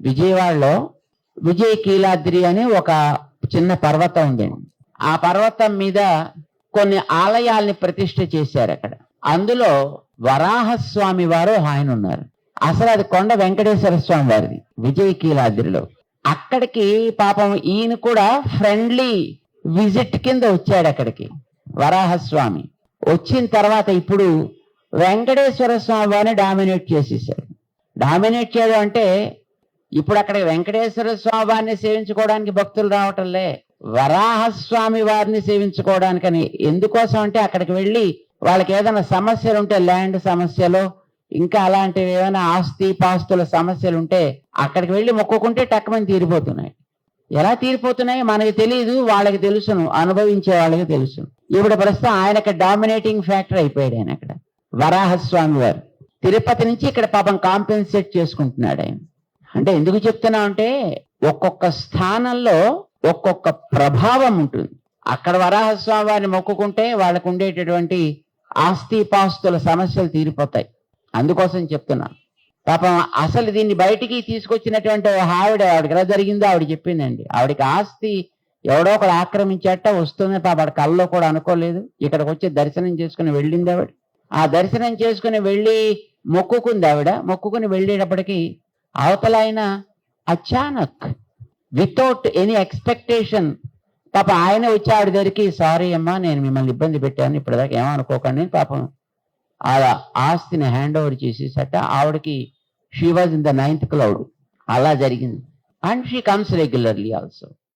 విజయవాడలో విజయ కీలాద్రి అని ఒక చిన్న పర్వతం ఉంది. ఆ పర్వతం మీద కొన్ని ఆలయాల్ని ప్రతిష్ఠ చేశారు అక్కడ. అందులో వరాహస్వామి వారు ఆయన ఉన్నారు. అసలు అది కొండ వెంకటేశ్వర స్వామి వారిది విజయ కీలాద్రిలో. అక్కడికి పాపం ఈయన కూడా ఫ్రెండ్లీ విజిట్ కింద వచ్చాడు అక్కడికి వరాహస్వామి. వచ్చిన తర్వాత ఇప్పుడు వెంకటేశ్వర స్వామి వారిని డామినేట్ చేసేసాడు డామినేట్ చేయడం అంటే ఇప్పుడు అక్కడ వెంకటేశ్వర స్వామి వారిని సేవించుకోవడానికి భక్తులు రావటంలే. వరాహస్వామి వారిని సేవించుకోవడానికని. ఎందుకోసం అంటే అక్కడికి వెళ్ళి వాళ్ళకి ఏదైనా సమస్యలు ఉంటే ల్యాండ్ సమస్యలు ఇంకా అలాంటివి ఏమైనా ఆస్తి పాస్తుల సమస్యలు ఉంటే అక్కడికి వెళ్ళి మొక్కుకుంటే టక్కమని తీరిపోతున్నాయి. ఎలా తీరిపోతున్నాయి? మనకి తెలియదు వాళ్ళకి తెలుసును అనుభవించే వాళ్ళకి తెలుసు ఇప్పుడు ప్రస్తుతం ఆయనకి డామినేటింగ్ ఫ్యాక్టర్ అయిపోయాడు ఆయన అక్కడ. వరాహస్వామి వారు. తిరుపతి నుంచి ఇక్కడ పాపం కాంపెన్సేట్ చేసుకుంటున్నాడు ఆయన. అంటే ఎందుకు చెప్తున్నా అంటే ఒక్కొక్క స్థానంలో ఒక్కొక్క ప్రభావం ఉంటుంది. అక్కడ వరాహస్వామి వారిని మొక్కుకుంటే వాళ్ళకు ఉండేటటువంటి ఆస్తి పాస్తుల సమస్యలు తీరిపోతాయి. అందుకోసం చెప్తున్నా. పాపం అసలు దీన్ని బయటికి తీసుకొచ్చినటువంటి ఆవిడ ఆవిడకి ఎలా జరిగిందో ఆవిడ చెప్పిందండి. ఆవిడకి ఆస్తి ఎవడో ఒకడు ఆక్రమించేట వస్తుంది పాప ఆవిడ కళ్ళలో కూడా అనుకోలేదు. ఇక్కడికి వచ్చి దర్శనం చేసుకుని వెళ్ళింది ఆవిడ. ఆ దర్శనం చేసుకుని వెళ్ళి మొక్కుకుంది ఆవిడ. మొక్కుకుని వెళ్ళేటప్పటికి అవతల ఆయన అచానక్ వితౌట్ ఎనీ ఎక్స్పెక్టేషన్ పాప ఆయన వచ్చి ఆవిడ దగ్గరికి సారీ అమ్మా నేను మిమ్మల్ని ఇబ్బంది పెట్టాను ఇప్పటిదాకా ఏమనుకోకండి పాపం ఆ ఆస్తిని హ్యాండ్ ఓవర్ చేసేసట. ఆవిడకి she was in the ninth cloud అలా జరిగింది. And she comes regularly also